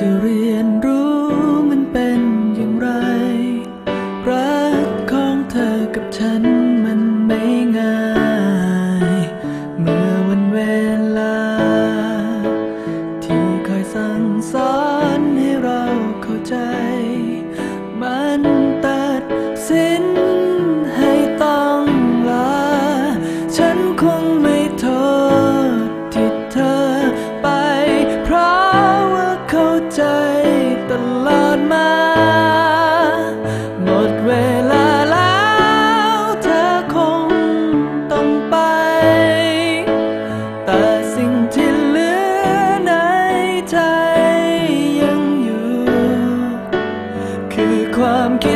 จะเรียนรู้มันเป็นอย่างไร รักของเธอกับฉันมันไม่ง่าย เมื่อวันเวลา ที่คอยสั่งสอน ใจตลอดมา หมดเวลาแล้วเธอคงต้องไป แต่สิ่งที่เหลือในใจยังอยู่ คือความคิด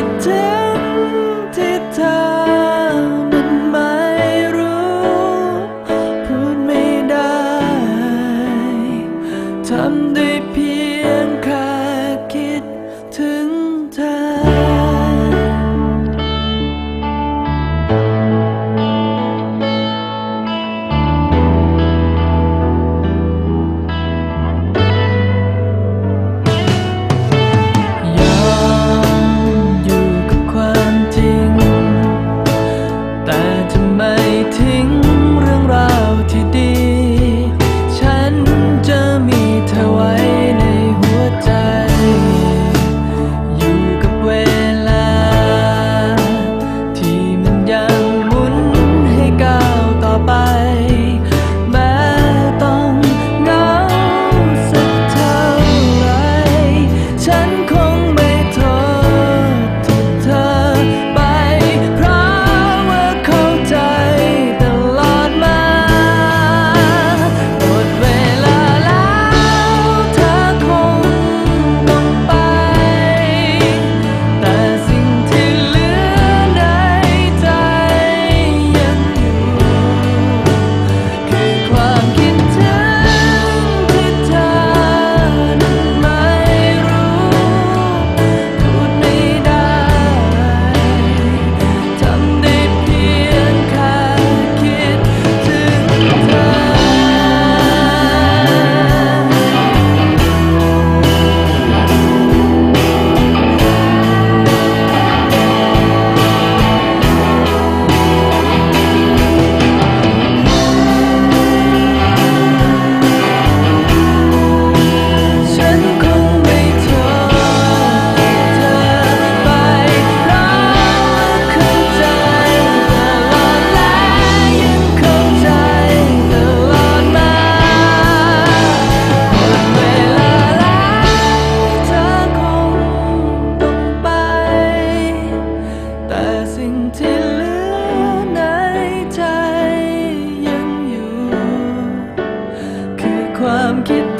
ความคิด